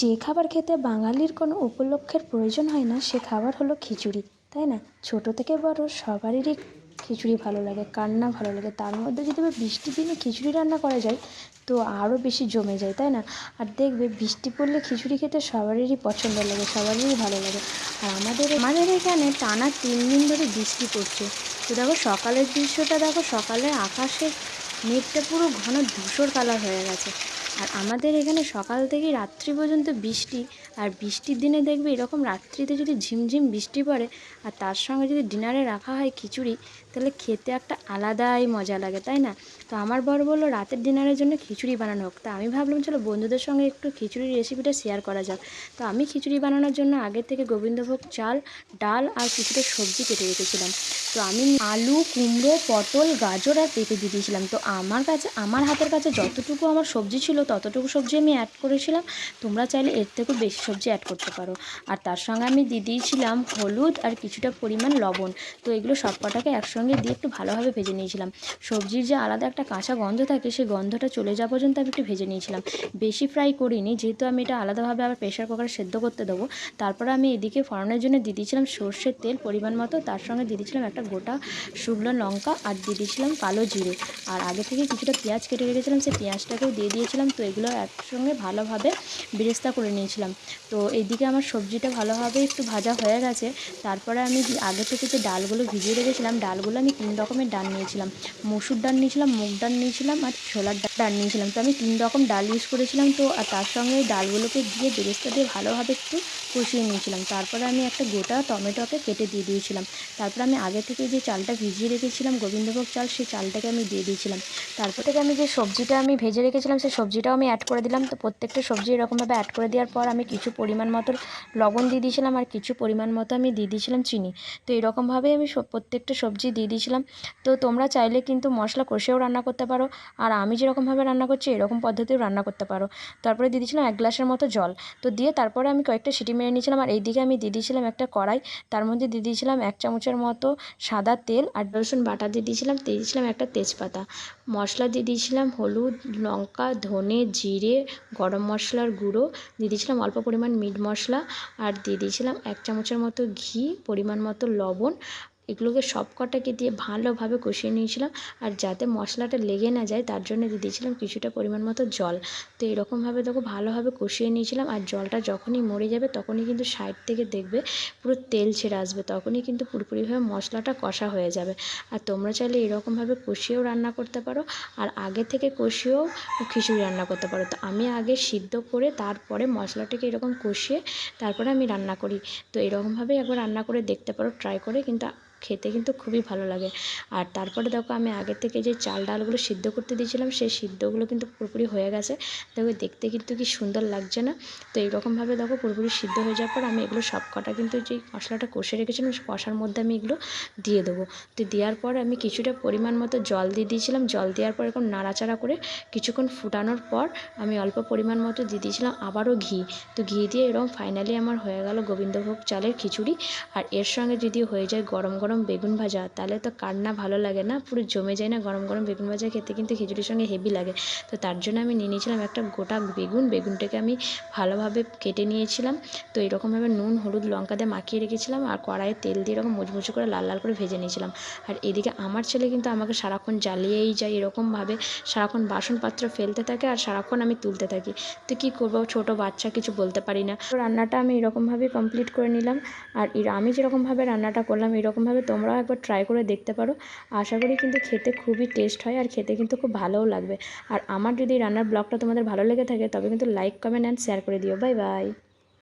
যে খাবার খেতে বাঙালির কোনো উপলক্ষের প্রয়োজন হয় না, সে খাবার হলো খিচুড়ি, তাই না? ছোটো থেকে বড় সবারই খিচুড়ি ভালো লাগে কার না ভালো লাগে। তার মধ্যে যদি বৃষ্টির দিনে খিচুড়ি রান্না করা যায়, তো আরও বেশি জমে যায়, তাই না? আর দেখবে বৃষ্টি পড়লে খিচুড়ি খেতে সবারই পছন্দ লাগে, সবারই ভালো লাগে। আর আমাদের আমাদের এখানে টানা তিন দিন ধরে বৃষ্টি পড়ছে। তো দেখো সকালের দৃশ্যটা, দেখো সকালে আকাশের মেঘটা পুরো ঘন ধূসর কালার হয়ে গেছে। আর আমাদের এখানে সকাল থেকে রাত্রি পর্যন্ত বৃষ্টি, আর বৃষ্টির দিনে দেখবে এরকম রাত্রিতে যদি ঝিমঝিম বৃষ্টি পড়ে, আর তার সঙ্গে যদি ডিনারে রাখা হয় খিচুড়ি তাহলে খেতে একটা আলাদাই মজা লাগে, তাই না? তো আমার বর বলল, রাতের ডিনারের জন্য খিচুড়ি বানানো হোক। তা আমি ভাবলাম, চলো বন্ধুদের সঙ্গে একটু খিচুড়ির রেসিপিটা শেয়ার করা যাক। তো আমি খিচুড়ি বানানোর জন্য আগের থেকে গোবিন্দভোগ চাল, ডাল আর কিছুটা সবজি কেটে রেখেছিলাম। তো আমি আলু, কুমড়ো, পটল, গাজর আর পেঁপে দিয়ে দিয়েছিলাম। তো আমার কাছে, আমার হাতের কাছে যতটুকু আমার সবজি ছিল, ততটুকু সবজি আমি অ্যাড করেছিলাম। তোমরা চাইলে এর থেকেও বেশি সবজি অ্যাড করতে পারো। আর তার সঙ্গে আমি দিয়ে দিয়েছিলাম হলুদ আর কিছুটা পরিমাণ লবণ। তো এগুলো সব কটাকে একসঙ্গে দিয়ে একটু ভালোভাবে ভেজে নিয়েছিলাম। সবজির যে আলাদা একটা কাঁচা গন্ধ থাকে সেই গন্ধটা চলে যাওয়া পর্যন্ত আমি একটু ভেজে নিয়েছিলাম। বেশি ফ্রাই করিনি, যেহেতু আমি এটা আলাদাভাবে আবার প্রেশার কুকারে সেদ্ধ করতে দেবো। তারপরে আমি এদিকে ফড়ানোর জন্য দিয়ে দিয়েছিলাম সর্ষের তেল পরিমাণ মতো। তার সঙ্গে দিয়ে দিয়েছিলাম একটা গোটা শুকনো লঙ্কা আর দিয়ে দিয়েছিলাম কালো জিরে। আর আগে থেকে কিছুটা পেঁয়াজ কেটে রেখেছিলাম, সেই পেঁয়াজটাকেও দিয়ে দিয়েছিলাম। তো এগুলো একসঙ্গে ভালোভাবে বেরেস্তা করে নিয়েছিলাম। তো এদিকে আমার সবজিটা ভালোভাবে একটু ভাজা হয়ে গেছে। তারপরে আমি আগে থেকে যে ডালগুলো ভিজিয়ে রেখেছিলাম, ডালগুলো আমি তিন রকমের ডাল নিয়েছিলাম। মসুর ডাল নিয়েছিলাম, মুগ ডাল নিয়েছিলাম আর ছোলার ডাল নিয়েছিলাম। তো আমি তিন রকম ডাল ইউজ করেছিলাম তো, আর তার সঙ্গে ওই ডালগুলোকে দিয়ে বেরেস্তা দিয়ে ভালোভাবে একটু কষিয়ে নিয়েছিলাম। তারপরে আমি একটা গোটা টমেটোকে কেটে দিয়ে দিয়েছিলাম। তারপরে আমি আগে থেকে যে চালটা ভিজিয়ে রেখেছিলাম, গোবিন্দভোগ চাল সেই চালটাকে আমি দিয়ে দিয়েছিলাম। তারপর থেকে আমি যে সবজিটা আমি ভেজে রেখেছিলাম, সেই সবজিটাও আমি অ্যাড করে দিলাম। তো প্রত্যেকটা সবজি এরকমভাবে অ্যাড করে দেওয়ার পর আমি কিছু পরিমাণ মতো লবণ দিয়ে দিয়েছিলাম আর কিছু পরিমাণ মতো আমি দিয়ে দিয়েছিলাম চিনি। তো এরকমভাবে আমি প্রত্যেকটা সবজি দিয়ে দিয়েছিলাম। তো তোমরা চাইলে কিন্তু মশলা কষেও রান্না করতে পারো। আর আমি যেরকমভাবে রান্না করছি, এরকম পদ্ধতিও রান্না করতে পারো। তারপরে দিয়ে দিয়েছিলাম এক গ্লাসের মতো জল। তো দিয়ে তারপরে আমি কয়েকটা সিটি মেরে নিয়েছিলাম। আর এইদিকে আমি দিয়ে দিয়েছিলাম একটা কড়াই। তার মধ্যে দিয়ে দিয়েছিলাম এক চামচের মতো সাদা তেল আর রসুন বাটা দিয়ে দিয়েছিলাম। দিয়ে দিয়েছিলাম একটা তেজপাতা। মশলা দিয়ে দিয়েছিলাম হলুদ, লঙ্কা, ধনে, জিরে, গরম মশলার গুঁড়ো। দিয়ে দিয়েছিলাম অল্প পরিমাণ মিট মশলা। আর দিয়ে দিয়েছিলাম এক চামচের মতো ঘি, পরিমাণ মতো লবণ। এগুলোকে সব কটাকে দিয়ে ভালোভাবে কষিয়ে নিয়েছিলাম আর যাতে মশলাটা লেগে না যায় তার জন্য দিয়ে দিয়েছিলাম কিছুটা পরিমাণ মতো জল। তো এরকমভাবে দেখো ভালোভাবে কষিয়ে নিয়েছিলাম আর জলটা যখনই মরে যাবে তখনই কিন্তু সাইড থেকে দেখবে পুরো তেল ছেড়ে আসবে, তখনই কিন্তু পুরোপুরিভাবে মশলাটা কষা হয়ে যাবে। আর তোমরা চাইলে এরকমভাবে কষিয়েও রান্না করতে পারো আর আগে থেকে কষিয়েও খিচুড়ি রান্না করতে পারো। তো আমি আগে সিদ্ধ করে তারপরে মশলাটাকে এরকম কষিয়ে তারপরে আমি রান্না করি। তো এরকমভাবেই একবার রান্না করে দেখতে পারো, ট্রাই করে কিন্তু খেতে কিন্তু খুবই ভালো লাগে। আর তারপরে দেখো আমি আগে থেকে যে চাল ডালগুলো সিদ্ধ করতে দিয়েছিলাম, সেই সিদ্ধগুলো কিন্তু পুরোপুরি হয়ে গেছে। দেখো দেখতে কিন্তু কি সুন্দর লাগছে না? তো এইরকমভাবে দেখো পুরোপুরি সিদ্ধ হয়ে যাওয়ার পর আমি এগুলো সব কটা কিন্তু যে মশলাটা কষে রেখেছিলাম সেই কষার মধ্যে আমি এগুলো দিয়ে দেবো। তো দেওয়ার পর আমি কিছুটা পরিমাণ মতো জল দিয়ে দিয়েছিলাম। জল দেওয়ার পর এরকম নাড়াচাড়া করে কিছুক্ষণ ফুটানোর পর আমি অল্প পরিমাণ মতো দিয়ে দিয়েছিলাম আবারও ঘি। তো ঘি দিয়ে এরকম ফাইনালি আমার হয়ে গেল গোবিন্দভোগ চালের খিচুড়ি। আর এর সঙ্গে যদি হয়ে যায় গরম গরম গরম বেগুন ভাজা, তাহলে তো কার না ভালো লাগে না? পুরো জমে যায় না গরম গরম বেগুন ভাজা খেতে কিন্তু খিচুড়ির সঙ্গে হেভি লাগে। তো তার জন্য আমি নিয়ে নিয়েছিলাম একটা গোটা বেগুন, বেগুনটাকে আমি ভালোভাবে কেটে নিয়েছিলাম। তো এরকমভাবে নুন, হলুদ, লঙ্কা দিয়ে মাখিয়ে রেখেছিলাম আর কড়াইয়ে তেল দিয়ে এরকম মুচমুচে করে লাল লাল করে ভেজে নিয়েছিলাম। আর এদিকে আমার ছেলে কিন্তু আমাকে সারাক্ষণ জ্বালিয়েই যায় এরকমভাবে। সারাক্ষণ বাসনপত্র ফেলতে থাকে আর সারাক্ষণ আমি তুলতে থাকি। তো কী করব? ছোটো বাচ্চা কিছু বলতে পারি না। রান্নাটা আমি এরকমভাবে কমপ্লিট করে নিলাম। আর আমি যেরকমভাবে রান্নাটা করলাম, এরকমভাবে তোমরাও একবার ট্রাই করে দেখতে পারো। আশা করি কিন্তু খেতে খুবই টেস্ট হয় আর খেতে কিন্তু খুব ভালোও লাগবে। আর আমার যদি রান্নার ব্লগটা তোমাদের ভালো লেগে থাকে, তবে কিন্তু লাইক কমেন্ট অ্যান্ড শেয়ার করে দিও। Bye bye